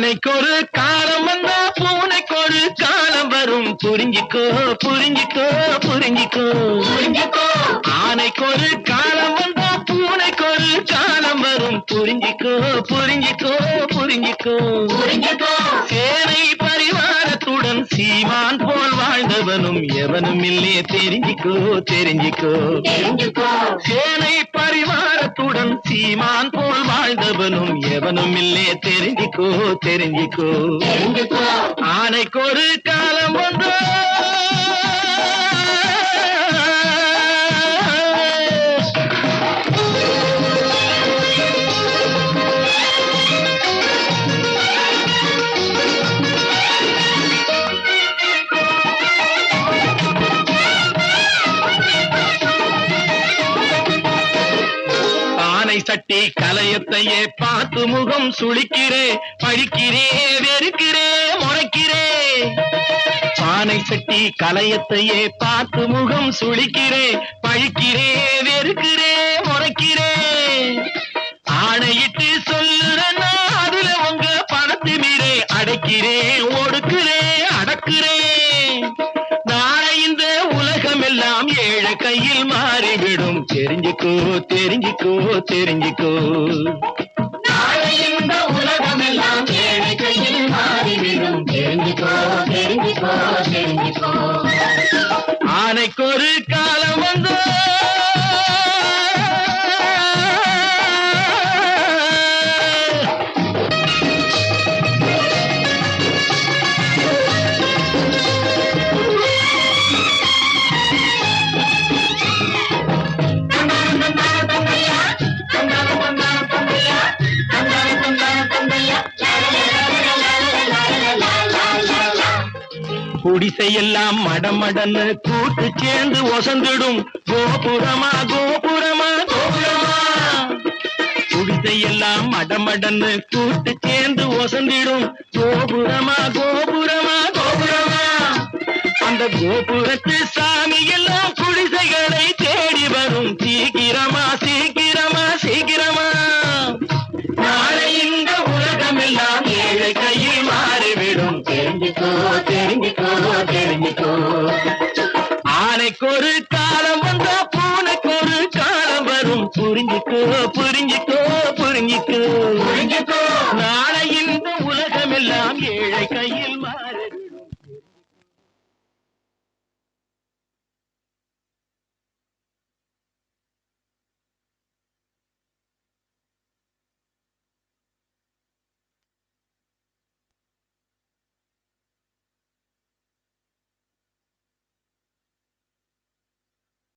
யானைக்கு ஒரு காலம் வந்தா பூனைக்கு ஒரு காலம் வரும். புரிஞ்சிக்கோ புரிஞ்சிக்கோ புரிஞ்சிக்கோ. ஆனைக்கு ஒரு காலம் வந்தா பூனைக்கு ஒரு காலம் வரும். புரிஞ்சிக்கோ புரிஞ்சிக்கோ புரிஞ்சிக்கோ. புரிஞ்சிக்கோ. சேனை பரிவாரத்துடன் சீமான் போல் வாழ்ந்தவனும் எவனும் இல்லையே தெரிஞ்சிக்கோ. தெரிஞ்சிக்கோ. சேனை பரிவாரத்துடன் சீமான் போல் வாழ்ந்தவனும் எவனும் இல்லே. தெரிஞ்சிக்கோ தெரிஞ்சிக்கோ. ஒரு காலம் ஒன்றோ. ஆனை சட்டி கலையத்தையே பார்த்து முகம் சுளிக்கிறே பழிக்கிறே வெறுக்கிறே முறைக்கிறே பானை சட்டி கலையத்தையே பார்த்து முகம் சுளிக்கிறே பழிக்கிறே வெறுக்கிறே முறைக்கிறே ஆணையிட்டு சொல்லுறேன்னா அதுல உங்க பணத்து மீறே அடைக்கிறே ஒடுக்கிறே ஏழை கையில் மாறிவிடும். தெரிஞ்சுக்கோ தெரிஞ்சுக்கோ தெரிஞ்சுக்கோ. இந்த உலகம் எல்லாம் ஏழை கையில் மாறிவிடும். தெரிஞ்சுக்கோ தெரிஞ்சுக்கோ தெரிஞ்சுக்கோ. ஆனைக்கு குடிசையெல்லாம் மடமடன்னு கூட்டு சேர்ந்து ஒசந்திடும். கோபுரமா கோபுரமா கோபுரமா. குடிசையெல்லாம் மடமடன்னு கூட்டு சேர்ந்து ஒசந்திடும். கோபுரமா கோபுரமா கோபுரமா. அந்த கோபுரத்து சாமி எல்லாம் குடிசைகளை தேடி வரும். சீக்கிரமா சீக்கிரமா சீக்கிரமா. நாளை இந்த உலகம் எல்லாம் ஏழை கையில் மாறிவிடும். தெரிஞ்சுக்கோ தெரிஞ்சுக்கோ தெரிஞ்சுக்கோ. ஆனைக்கு ஒரு காலம் வந்தா பூனைக்கு ஒரு காலம் வரும். புரிஞ்சுக்கோ புரிஞ்சுக்கோ புரிஞ்சுக்கோ. நாளை இந்த உலகம் ஏழை கையில்